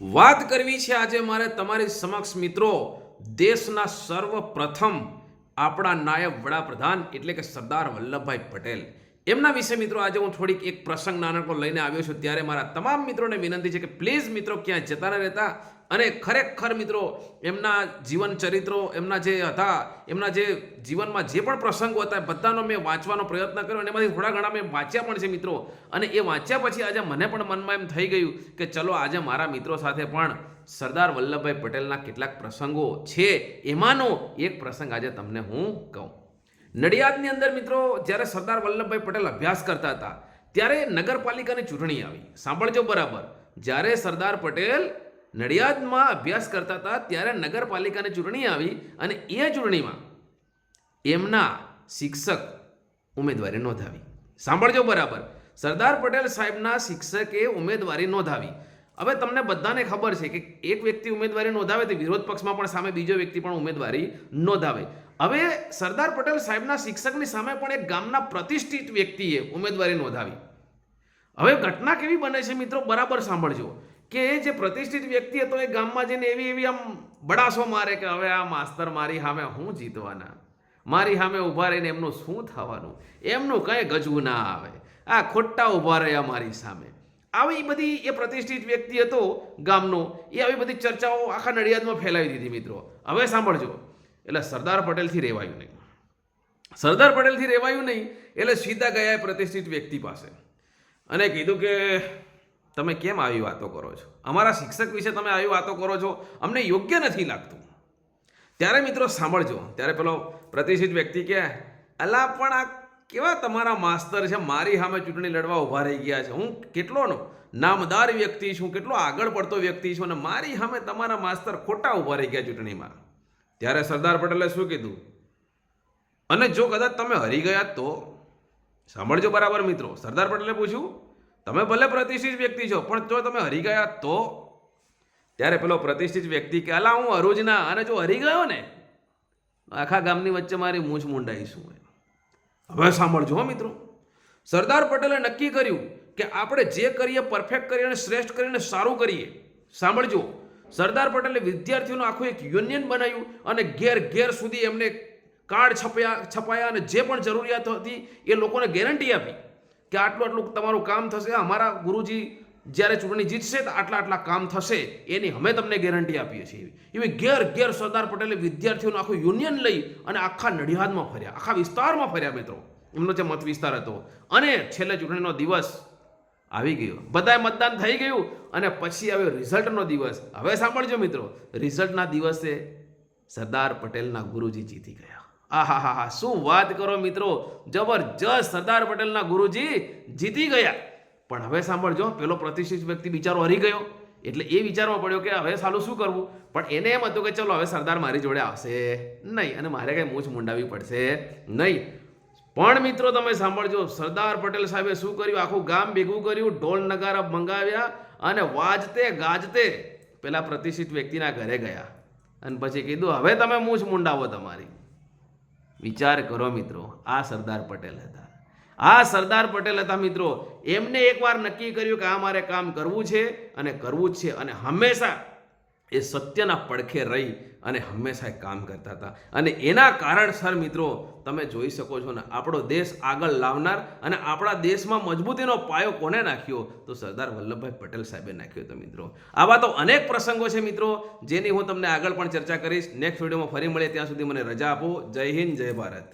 વાત કરવી છે આજે મારે તમારી સમક્ષ મિત્રો, દેશના સર્વપ્રથમ આપણા નાયબ વડાપ્રધાન એટલે કે સરદાર વલ્લભભાઈ પટેલ. એમના વિશે મિત્રો આજે હું થોડીક એક પ્રસંગ નાનકડો લઈને આવ્યો છું. ત્યારે મારા તમામ મિત્રોને વિનંતી છે કે પ્લીઝ મિત્રો ક્યાં જતા ન રહેતા અને ખરેખર મિત્રો, એમના જીવન ચરિત્રો, એમના જે હતા, એમના જે જીવનમાં જે પણ પ્રસંગો હતા બધાનો મેં વાંચવાનો પ્રયત્ન કર્યો અને એમાંથી થોડા ઘણા મેં વાંચ્યા પણ છે મિત્રો. અને એ વાંચ્યા પછી આજે મને પણ મનમાં એમ થઈ ગયું કે ચલો આજે મારા મિત્રો સાથે પણ સરદાર વલ્લભભાઈ પટેલના કેટલાક પ્રસંગો છે, એમાંનો એક પ્રસંગ આજે તમને હું કહું. નડિયાદની અંદર મિત્રો, જ્યારે સરદાર વલ્લભભાઈ પટેલ અભ્યાસ કરતા હતા, ત્યારે નગરપાલિકાની ચૂંટણી આવી. સાંભળજો બરાબર. જ્યારે સરદાર પટેલ નડિયાદમાં અભ્યાસ કરતા હતા ત્યારે નગરપાલિકાની ચૂંટણી આવી અને એ ચૂંટણીમાં એમના શિક્ષક ઉમેદવારી નોંધાવી. સાંભળજો બરાબર. સરદાર પટેલ સાહેબના શિક્ષકે ઉમેદવારી નોંધાવી. હવે તમને બધાને ખબર છે કે એક વ્યક્તિ ઉમેદવારી નોંધાવે તો વિરોધ પક્ષમાં પણ સામે બીજો વ્યક્તિ પણ ઉમેદવારી નોંધાવે. હવે સરદાર પટેલ સાહેબના શિક્ષકની સામે પણ એક ગામના પ્રતિષ્ઠિત વ્યક્તિએ ઉમેદવારી નોંધાવી. હવે ઘટના કેવી બને છે મિત્રો? બરાબર સાંભળજો. કે જે પ્રતિષ્ઠિત વ્યક્તિ હતો એ ગામમાં જઈને એવી એવી આમ બડાસો મારે કે હવે આ માસ્તર મારી સામે હું જીતવાના? મારી સામે ઊભા રહીને એમનું શું થવાનું? એમનું કંઈ ગજવું ના આવે. આ ખોટા ઊભા રહ્યા મારી સામે. આવી બધી એ પ્રતિષ્ઠિત વ્યક્તિ હતો ગામનો, એ આવી બધી ચર્ચાઓ આખા નડિયાદમાં ફેલાવી દીધી મિત્રો. હવે સાંભળજો. એટલે સરદાર પટેલથી રહેવાયું નહીં. સરદાર પટેલથી રહેવાયું નહીં, એટલે સીધા ગયા એ પ્રતિષ્ઠિત વ્યક્તિ પાસે. અને કીધું કે તમે કેમ આવી વાતો કરો છો? અમારા શિક્ષક વિશે તમે આવી વાતો કરો છો? અમને યોગ્ય નથી લાગતું. ત્યારે મિત્રો સાંભળજો. ત્યારે પેલો પ્રતિષ્ઠિત વ્યક્તિ કહે, અલા, પણ આ કેવા તમારા માસ્તર છે? મારી સામે ચૂંટણી લડવા ઊભા રહી ગયા છે. હું કેટલોનો નામદાર વ્યક્તિ છું? કેટલો આગળ પડતો વ્યક્તિ છું? અને મારી સામે તમારા માસ્તર ખોટા ઊભા રહી ગયા ચૂંટણીમાં. ત્યારે સરદાર પટેલે શું કીધું? અને જો કદાચ તમે હરી ગયા તો? સાંભળજો બરાબર મિત્રો. સરદાર પટેલે પૂછ્યું તમે ભલે પ્રતિષ્ઠિત વ્યક્તિ છો, પણ જો તમે હરી ગયા તો? ત્યારે પેલો પ્રતિષ્ઠિત વ્યક્તિ કે, અલા, હું હરું જ ના અને જો હરી ગયો ને આખા ગામની વચ્ચે મારી મૂછ મુંડાઈશું હવે સાંભળજો મિત્રો. સરદાર પટેલે નક્કી કર્યું કે આપણે જે કરીએ, પરફેક્ટ કરીએ અને શ્રેષ્ઠ કરીને સારું કરીએ. સાંભળજો. સરદાર પટેલે વિદ્યાર્થીઓનું આખું એક યુનિયન બનાવ્યું અને ઘેર ઘેર સુધી એમને કાર્ડ છપાયા છપાયા અને જે પણ જરૂરિયાત હતી એ લોકોને ગેરંટી આપી. કે આટલું આટલું તમારું કામ થશે. અમારા ગુરુજી જ્યારે ચૂંટણી જીતશે તો આટલા આટલા કામ થશે. એની અમે તમને ગેરંટી આપીએ છીએ. એવી ઘેર ઘેર સરદાર પટેલે વિદ્યાર્થીઓનું આખું યુનિયન લઈ અને આખા નડિયાદમાં ફર્યા. આખા વિસ્તારમાં ફર્યા મિત્રો. એમનો જે મત વિસ્તાર હતો. અને છેલ્લે ચૂંટણીનો દિવસ આવી ગયો. બધાએ મતદાન થઈ ગયું અને પછી આવ્યો રિઝલ્ટનો દિવસ. હવે સાંભળજો મિત્રો. રિઝલ્ટના દિવસે સરદાર પટેલના ગુરુજી જીતી ગયા. આહા હા હા શું વાત કરો મિત્રો? જબરજસ્ત સરદાર પટેલના ગુરુજી જીતી ગયા. પણ હવે સાંભળજો, પેલો પ્રતિષ્ઠિત વ્યક્તિ બિચારો હરી ગયો. એટલે એ વિચારમાં પડ્યો કે હવે સાલું શું કરવું? પણ એને એમ હતું કે ચલો, હવે સરદાર મારી જોડે આવશે. નહીં, અને મારે કંઈ મૂછ મુંડાવી પડશે નહીં. પણ મિત્રો, તમે સાંભળજો, સરદાર પટેલ સાહેબે શું કર્યું? આખું ગામ ભેગું કર્યું, ઢોલ નગારા મંગાવ્યા અને વાજતે ગાજતે પેલા પ્રતિષ્ઠિત વ્યક્તિના ઘરે ગયા. અને પછી કીધું, હવે તમે મૂછ મુંડાવો તમારી. વિચાર કરો મિત્રો, આ સરદાર પટેલ હતા. આ સરદાર પટેલ હતા મિત્રો, એમને એકવાર નક્કી કર્યું કે આ મારે કામ કરવું છે અને કરવું જ છે અને હંમેશા એ સત્યના પડખે રહી અને હંમેશા કામ કરતા હતા. અને એના કારણસર મિત્રો, તમે જોઈ શકો છો ને, આપણો દેશ આગળ લાવનાર અને આપણા દેશમાં મજબૂતીનો પાયો કોને નાખ્યો? તો સરદાર વલ્લભભાઈ પટેલ સાહેબે નાખ્યો હતો મિત્રો. આવા તો અનેક પ્રસંગો છે મિત્રો, જેની હું તમને આગળ પણ ચર્ચા કરીશ. નેક્સ્ટ વિડીયોમાં ફરી મળે ત્યાં સુધી મને રજા આપો. જય હિન્દ, જય ભારત.